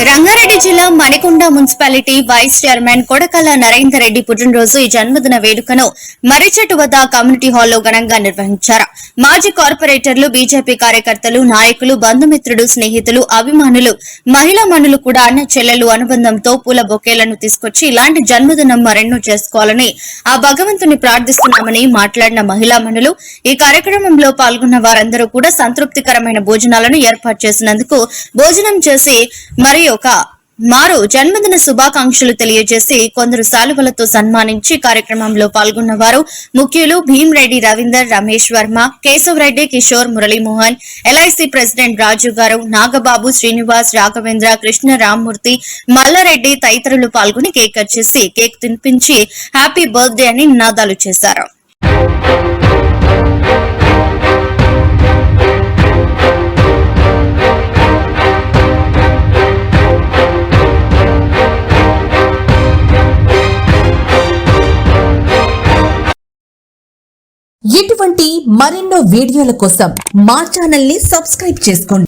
రంగారెడ్డి జిల్లా Manikonda municipality vice chairman Kodakala Narender Reddy పుట్టినరోజు ఈ జన్మదిన వేడుకను మర్రిచెట్టు వద్ద కమ్యూనిటీ హాల్లో ఘనంగా నిర్వహించారు. మాజీ కార్పొరేటర్లు బీజేపీ కార్యకర్తలు నాయకులు బంధుమిత్రుడు స్నేహితులు అభిమానులు మహిళా మనులు కూడా అన్న చెల్లెలు అనుబంధంతో పూల బొకేలను తీసుకొచ్చి ఇలాంటి జన్మదినం మరెన్నో చేసుకోవాలని ఆ భగవంతుని ప్రార్థిస్తున్నామని మాట్లాడిన మహిళా మనులు ఈ కార్యక్రమంలో పాల్గొన్న వారందరూ కూడా సంతృప్తికరమైన భోజనాలను ఏర్పాటు చేసినందుకు భోజనం చేసి మరియు ఒక మారు జన్మదిన శుభాకాంక్షలు తెలియజేసి కొందరు శాలువలతో సన్మానించి కార్యక్రమంలో పాల్గొన్న వారు ముఖ్యులు భీమరెడ్డి రవీందర్ రమేష్ వర్మ కేశవ్ రెడ్డి కిషోర్ మురళీమోహన్ ఎల్ఐసి ప్రెసిడెంట్ రాజు గారు నాగబాబు శ్రీనివాస్ రాఘవేంద్ర కృష్ణ రామ్మూర్తి మల్లారెడ్డి తదితరులు పాల్గొని కేక్ కట్ చేసి కేక్ తినిపించి హ్యాపీ బర్త్డే అని నినాదాలు చేశారు. ఇటువంటి మరెన్నో వీడియోల కోసం మా ఛానల్ని సబ్స్క్రైబ్ చేసుకోండి.